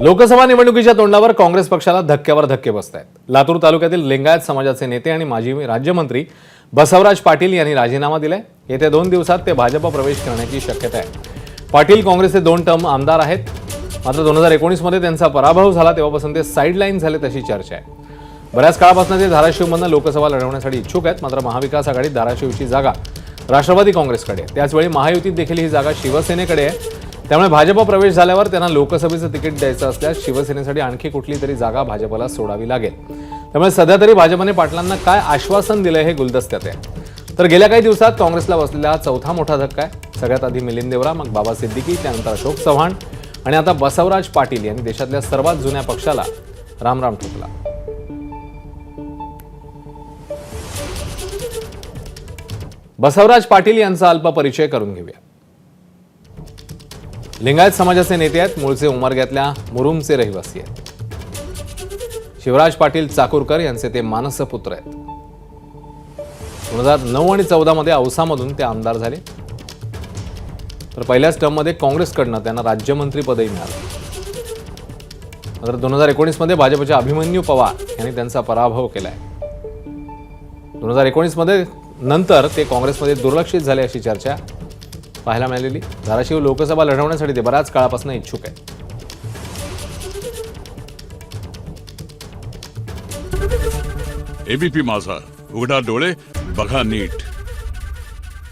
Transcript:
लोकसभा निवडणुकीच्या तोंडावर काँग्रेस पक्षाला धक्क्यावर धक्के बसत आहेत लातूर तालुक्यातील लिंगायत समाजाचे नेते आणि माजी राज्यमंत्री बसवराज पाटील यांनी राजीनामा दिलाय. येत्या दोन दिवसात ते भाजप प्रवेश करण्याची शक्यता आहे. पाटील काँग्रेसचे दोन टर्म आमदार आहेत. मात्र दोन हजार एकोणीसमध्ये त्यांचा पराभव झाला तेव्हापासून ते साईडलाईन झाले तशी चर्चा आहे. बऱ्याच काळापासून ते धाराशिवमधनं लोकसभा लढवण्यासाठी इच्छुक आहेत मात्र महाविकास आघाडीत धाराशिवची जागा राष्ट्रवादी काँग्रेसकडे आहे. त्याचवेळी महायुतीत देखील ही जागा शिवसेनेकडे आहे. त्यामुळे भाजप प्रवेश झाल्यावर त्यांना लोकसभेचं तिकीट द्यायचं असल्यास शिवसेनेसाठी आणखी कुठली तरी जागा भाजपला सोडावी लागेल. त्यामुळे सध्या तरी भाजपने पाटलांना काय आश्वासन दिलंय हे गुलदस्त्यात आहे. तर गेल्या काही दिवसात काँग्रेसला बसलेला हा चौथा मोठा धक्का आहे. सगळ्यात आधी मिलिंद देवरा मग बाबा सिद्दीकी त्यानंतर अशोक चव्हाण आणि आता बसवराज पाटील यांनी देशातल्या सर्वात जुन्या पक्षाला रामराम ठोकला. बसवराज पाटील यांचा अल्प परिचय करून घेऊया. लिंगायत समाजाचे नेते आहेत. मूळचे उमरग्यातल्या मुरुमचे रहिवासी आहेत. शिवराज पाटील चाकूरकर यांचे ते मानसपुत्र आहेत. दोन हजार नऊ आणि चौदा मध्ये औसामधून ते आमदार झाले. तर पहिल्याच टर्ममध्ये काँग्रेसकडनं त्यांना राज्यमंत्रीपदही मिळालं. मात्र दोन हजार एकोणीसमध्ये भाजपचे अभिमन्यू पवार यांनी त्यांचा पराभव केला आहे दोन हजार एकोणीसमध्ये नंतर ते काँग्रेसमध्ये दुर्लक्षित झाले अशी चर्चा पाहायला मिळालेली. धाराशिव लोकसभा लढवण्यासाठी ते बऱ्याच काळापासून इच्छुक आहेत. एबीपी माझा. उघडा डोळे बघा नीट.